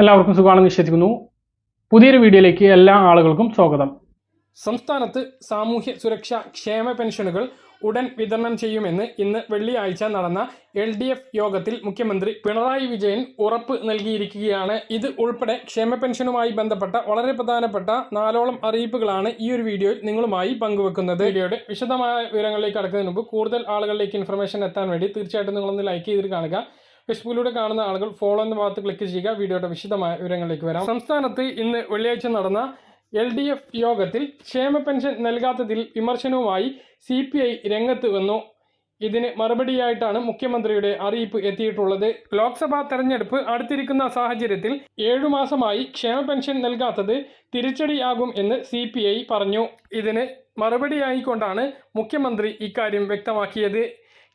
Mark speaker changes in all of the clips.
Speaker 1: എല്ലാവർക്കും സുഖമാണെന്ന് വിശ്വസിക്കുന്നു. പുതിയൊരു വീഡിയോയിലേക്ക് എല്ലാ ആളുകൾക്കും സ്വാഗതം. സംസ്ഥാനത്ത് സാമൂഹ്യ സുരക്ഷാ ക്ഷേമ പെൻഷനുകൾ ഉടൻ വിതരണം ചെയ്യുമെന്ന് ഇന്ന് വെള്ളിയാഴ്ച നടന്ന എൽ ഡി എഫ് യോഗത്തിൽ മുഖ്യമന്ത്രി പിണറായി വിജയൻ ഉറപ്പ് നൽകിയിരിക്കുകയാണ്. ഇത് ഉൾപ്പെടെ ക്ഷേമ പെൻഷനുമായി ബന്ധപ്പെട്ട വളരെ പ്രധാനപ്പെട്ട നാലോളം അറിയിപ്പുകളാണ് ഈ ഒരു വീഡിയോയിൽ നിങ്ങളുമായി പങ്കുവെക്കുന്നത്. വീഡിയോയുടെ വിശദമായ വിവരങ്ങളിലേക്ക് കടക്കുന്നതിന് മുമ്പ് കൂടുതൽ ആളുകളിലേക്ക് ഇൻഫർമേഷൻ എത്താൻ വേണ്ടി തീർച്ചയായിട്ടും നിങ്ങളൊന്ന് ലൈക്ക് ചെയ്തിട്ട് കാണുക. ഫേസ്ബുക്കിലൂടെ കാണുന്ന ആളുകൾ ഫോളോ എന്ന ഭാഗത്ത് ക്ലിക്ക് ചെയ്യുക. വീഡിയോയുടെ വിശദമായ വിവരങ്ങളിലേക്ക് വരാം. സംസ്ഥാനത്ത് ഇന്ന് വെള്ളിയാഴ്ച നടന്ന എൽ ഡി എഫ് യോഗത്തിൽ ക്ഷേമ പെൻഷൻ നൽകാത്തതിൽ വിമർശനവുമായി സി പി ഐ രംഗത്ത് വന്നു. ഇതിന് മറുപടിയായിട്ടാണ് മുഖ്യമന്ത്രിയുടെ അറിയിപ്പ് എത്തിയിട്ടുള്ളത്. ലോക്സഭാ തെരഞ്ഞെടുപ്പ് അടുത്തിരിക്കുന്ന സാഹചര്യത്തിൽ ഏഴു മാസമായി ക്ഷേമ പെൻഷൻ നൽകാത്തത് തിരിച്ചടിയാകും എന്ന് സി പറഞ്ഞു. ഇതിന് മറുപടിയായിക്കൊണ്ടാണ് മുഖ്യമന്ത്രി ഇക്കാര്യം വ്യക്തമാക്കിയത്.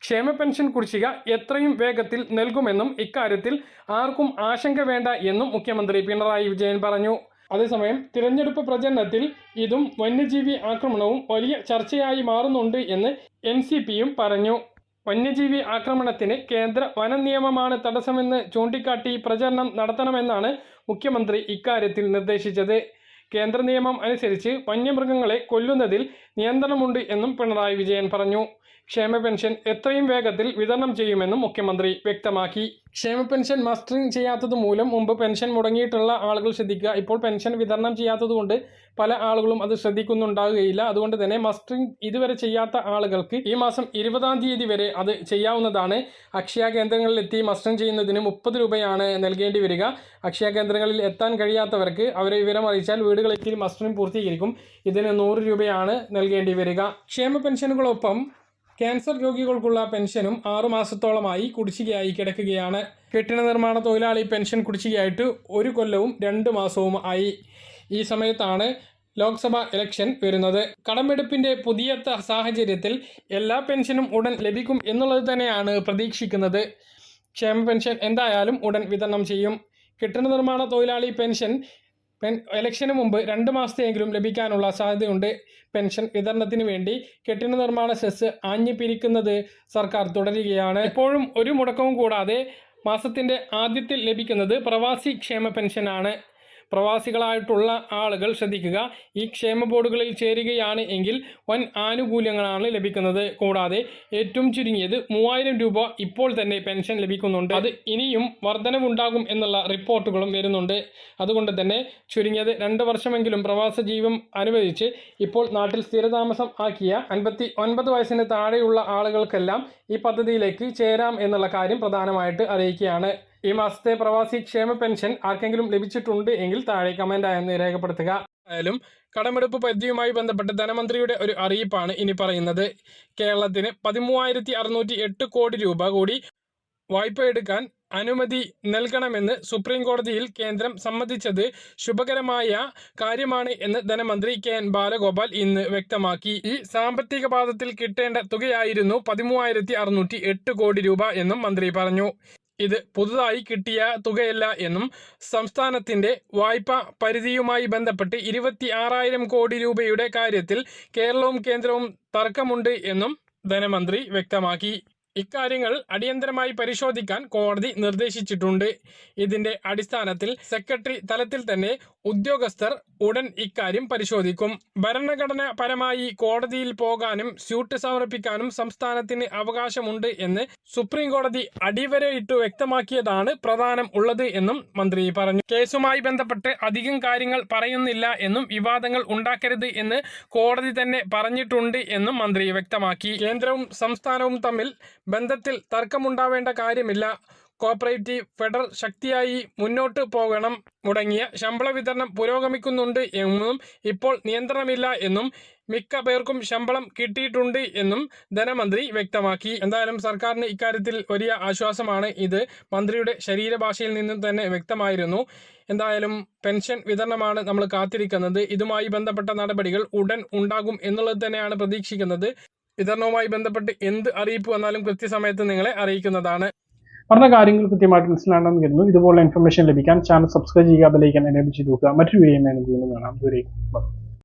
Speaker 1: ക്ഷേമ പെൻഷൻ കുടിശ്ശിക എത്രയും വേഗത്തിൽ നൽകുമെന്നും ഇക്കാര്യത്തിൽ ആർക്കും ആശങ്ക വേണ്ട എന്നും മുഖ്യമന്ത്രി പിണറായി വിജയൻ പറഞ്ഞു. അതേസമയം തിരഞ്ഞെടുപ്പ് പ്രചരണത്തിൽ ഇതും വന്യജീവി ആക്രമണവും വലിയ ചർച്ചയായി മാറുന്നുണ്ട് എന്ന് എൻ പറഞ്ഞു. വന്യജീവി ആക്രമണത്തിന് കേന്ദ്ര വന നിയമമാണ് തടസ്സമെന്ന് ചൂണ്ടിക്കാട്ടി പ്രചരണം നടത്തണമെന്നാണ് മുഖ്യമന്ത്രി ഇക്കാര്യത്തിൽ നിർദ്ദേശിച്ചത്. കേന്ദ്ര നിയമം അനുസരിച്ച് വന്യമൃഗങ്ങളെ കൊല്ലുന്നതിൽ നിയന്ത്രണമുണ്ട് എന്നും പിണറായി വിജയൻ പറഞ്ഞു. ക്ഷേമ പെൻഷൻ എത്രയും വേഗത്തിൽ വിതരണം ചെയ്യുമെന്നും മുഖ്യമന്ത്രി വ്യക്തമാക്കി. ക്ഷേമ പെൻഷൻ മസ്റ്ററിംഗ് ചെയ്യാത്തത് മൂലം മുമ്പ് പെൻഷൻ മുടങ്ങിയിട്ടുള്ള ആളുകൾ ശ്രദ്ധിക്കുക. ഇപ്പോൾ പെൻഷൻ വിതരണം ചെയ്യാത്തതുകൊണ്ട് പല ആളുകളും അത് ശ്രദ്ധിക്കുന്നുണ്ടാകുകയില്ല അതുകൊണ്ട് തന്നെ മസ്റ്ററിംഗ് ഇതുവരെ ചെയ്യാത്ത ആളുകൾക്ക് ഈ മാസം ഇരുപതാം തീയതി വരെ അത് ചെയ്യാവുന്നതാണ്. അക്ഷയ കേന്ദ്രങ്ങളിൽ എത്തി മസ്റ്ററിംഗ് ചെയ്യുന്നതിന് മുപ്പത് രൂപയാണ് നൽകേണ്ടി വരിക. അക്ഷയ കേന്ദ്രങ്ങളിൽ എത്താൻ കഴിയാത്തവർക്ക് അവരെ വിവരം അറിയിച്ചാൽ വീടുകളെത്തി മസ്റ്ററിംഗ് പൂർത്തീകരിക്കും. ഇതിന് നൂറ് രൂപയാണ് നൽകേണ്ടി വരിക. ക്ഷേമ പെൻഷനുകളൊപ്പം ക്യാൻസർ രോഗികൾക്കുള്ള പെൻഷനും ആറുമാസത്തോളമായി കുടിശ്ശികയായി കിടക്കുകയാണ്. കെട്ടിട നിർമ്മാണ തൊഴിലാളി പെൻഷൻ കുടിശ്ശികയായിട്ട് ഒരു കൊല്ലവും രണ്ട് മാസവും ആയി. ഈ സമയത്താണ് ലോക്സഭാ ഇലക്ഷൻ വരുന്നത്. കടമെടുപ്പിന്റെ പുതിയ സാഹചര്യത്തിൽ എല്ലാ പെൻഷനും ഉടൻ ലഭിക്കും എന്നുള്ളത് തന്നെയാണ് പ്രതീക്ഷിക്കുന്നത്. ക്ഷേമ പെൻഷൻ എന്തായാലും ഉടൻ വിതരണം ചെയ്യും. കെട്ടിട നിർമ്മാണ തൊഴിലാളി പെൻഷൻ പെൻ ഇലക്ഷന് മുമ്പ് രണ്ട് മാസത്തെയെങ്കിലും ലഭിക്കാനുള്ള സാധ്യതയുണ്ട്. പെൻഷൻ വിതരണത്തിന് വേണ്ടി കെട്ടിട നിർമ്മാണ സെസ് ആഞ്ഞു പിരിക്കുന്നത് സർക്കാർ തുടരുകയാണ്. എപ്പോഴും ഒരു മുടക്കവും കൂടാതെ മാസത്തിന്റെ ആദ്യത്തിൽ ലഭിക്കുന്നത് പ്രവാസി ക്ഷേമ പെൻഷനാണ്. പ്രവാസികളായിട്ടുള്ള ആളുകൾ ശ്രദ്ധിക്കുക. ഈ ക്ഷേമ ബോർഡുകളിൽ ചേരുകയാണ് എങ്കിൽ വൻ ആനുകൂല്യങ്ങളാണ് ലഭിക്കുന്നത്. കൂടാതെ ഏറ്റവും ചുരുങ്ങിയത് മൂവായിരം രൂപ ഇപ്പോൾ തന്നെ പെൻഷൻ ലഭിക്കുന്നുണ്ട്. അത് ഇനിയും വർധനവുണ്ടാകും എന്നുള്ള റിപ്പോർട്ടുകളും വരുന്നുണ്ട്. അതുകൊണ്ട് തന്നെ ചുരുങ്ങിയത് രണ്ട് വർഷമെങ്കിലും പ്രവാസ ജീവം അനുവദിച്ച് ഇപ്പോൾ നാട്ടിൽ സ്ഥിരതാമസം ആക്കിയ അൻപത്തി ഒൻപത് വയസ്സിന് താഴെയുള്ള ആളുകൾക്കെല്ലാം ഈ പദ്ധതിയിലേക്ക് ചേരാം എന്നുള്ള കാര്യം പ്രധാനമായിട്ട് അറിയിക്കുകയാണ്. ഈ മാസത്തെ പ്രവാസി ക്ഷേമ പെൻഷൻ ആർക്കെങ്കിലും ലഭിച്ചിട്ടുണ്ട് എങ്കിൽ താഴെ കമന്റ് ആയെന്ന് രേഖപ്പെടുത്തുക. ആയാലും കടമെടുപ്പ് പദ്ധതിയുമായി ബന്ധപ്പെട്ട് ധനമന്ത്രിയുടെ ഒരു അറിയിപ്പാണ് ഇനി പറയുന്നത്. കേരളത്തിന് പതിമൂവായിരത്തി അറുന്നൂറ്റി എട്ട് കോടി രൂപ കൂടി വായ്പ എടുക്കാൻ അനുമതി നൽകണമെന്ന് സുപ്രീം കോടതിയിൽ കേന്ദ്രം സമ്മതിച്ചത് ശുഭകരമായ കാര്യമാണ് എന്ന് ധനമന്ത്രി കെ എൻ ബാലഗോപാൽ ഇന്ന് വ്യക്തമാക്കി. ഈ സാമ്പത്തിക പാദത്തിൽ കിട്ടേണ്ട തുകയായിരുന്നു പതിമൂവായിരത്തി കോടി രൂപ എന്നും മന്ത്രി പറഞ്ഞു. ഇത് പുതുതായി കിട്ടിയ തുകയല്ല എന്നും സംസ്ഥാനത്തിന്റെ വായ്പ പരിധിയുമായി ബന്ധപ്പെട്ട് ഇരുപത്തി ആറായിരം കോടി രൂപയുടെ കാര്യത്തിൽ കേരളവും കേന്ദ്രവും തർക്കമുണ്ട് എന്നും ധനമന്ത്രി വ്യക്തമാക്കി. ഇക്കാര്യങ്ങൾ അടിയന്തരമായി പരിശോധിക്കാൻ കോടതി നിർദ്ദേശിച്ചിട്ടുണ്ട്. ഇതിന്റെ അടിസ്ഥാനത്തിൽ സെക്രട്ടറി തലത്തിൽ തന്നെ ഉദ്യോഗസ്ഥർ ഉടൻ ഇക്കാര്യം പരിശോധിക്കും. ഭരണഘടനാപരമായി കോടതിയിൽ പോകാനും സ്യൂട്ട് സമർപ്പിക്കാനും സംസ്ഥാനത്തിന് അവകാശമുണ്ട് എന്ന് സുപ്രീം കോടതി അടിവരയിട്ട് വ്യക്തമാക്കിയതാണ് പ്രധാനം ഉള്ളത് എന്നും മന്ത്രി പറഞ്ഞു. കേസുമായി ബന്ധപ്പെട്ട് അധികം കാര്യങ്ങൾ പറയുന്നില്ല എന്നും വിവാദങ്ങൾ ഉണ്ടാക്കരുത് എന്ന് കോടതി തന്നെ പറഞ്ഞിട്ടുണ്ട് എന്നും മന്ത്രി വ്യക്തമാക്കി. കേന്ദ്രവും സംസ്ഥാനവും തമ്മിൽ ബന്ധത്തിൽ തർക്കമുണ്ടാവേണ്ട കാര്യമില്ല. കോപ്പറേറ്റീവ് ഫെഡറൽ ശക്തിയായി മുന്നോട്ട് പോകണം. മുടങ്ങിയ ശമ്പള വിതരണം പുരോഗമിക്കുന്നുണ്ട് എന്നും ഇപ്പോൾ നിയന്ത്രണമില്ല എന്നും മിക്ക പേർക്കും ശമ്പളം കിട്ടിയിട്ടുണ്ട് എന്നും ധനമന്ത്രി വ്യക്തമാക്കി. എന്തായാലും സർക്കാരിന് ഇക്കാര്യത്തിൽ വലിയ ആശ്വാസമാണ് ഇത്. മന്ത്രിയുടെ ശരീരഭാഷയിൽ നിന്നും തന്നെ വ്യക്തമായിരുന്നു. എന്തായാലും പെൻഷൻ വിതരണമാണ് നമ്മൾ കാത്തിരിക്കുന്നത്. ഇതുമായി ബന്ധപ്പെട്ട നടപടികൾ ഉടൻ ഉണ്ടാകും എന്നുള്ളത് തന്നെയാണ് പ്രതീക്ഷിക്കുന്നത്. വിതരണവുമായി ബന്ധപ്പെട്ട് എന്ത് അറിയിപ്പ് വന്നാലും കൃത്യസമയത്ത് നിങ്ങളെ അറിയിക്കുന്നതാണ്. പറഞ്ഞ കാര്യങ്ങൾ കൃത്യമായിട്ട് മനസ്സിലാണെന്ന് കരുതുന്നു. ഇതുപോലുള്ള ഇൻഫർമേഷൻ ലഭിക്കാൻ ചാനൽ സബ്സ്ക്രൈബ് ചെയ്യുക ബെലൈക്കൻ എനേബിൾ ചെയ്ത് നോക്കുക. മറ്റൊരു വീഡിയോ കാണാം. ദൂരേക്ക്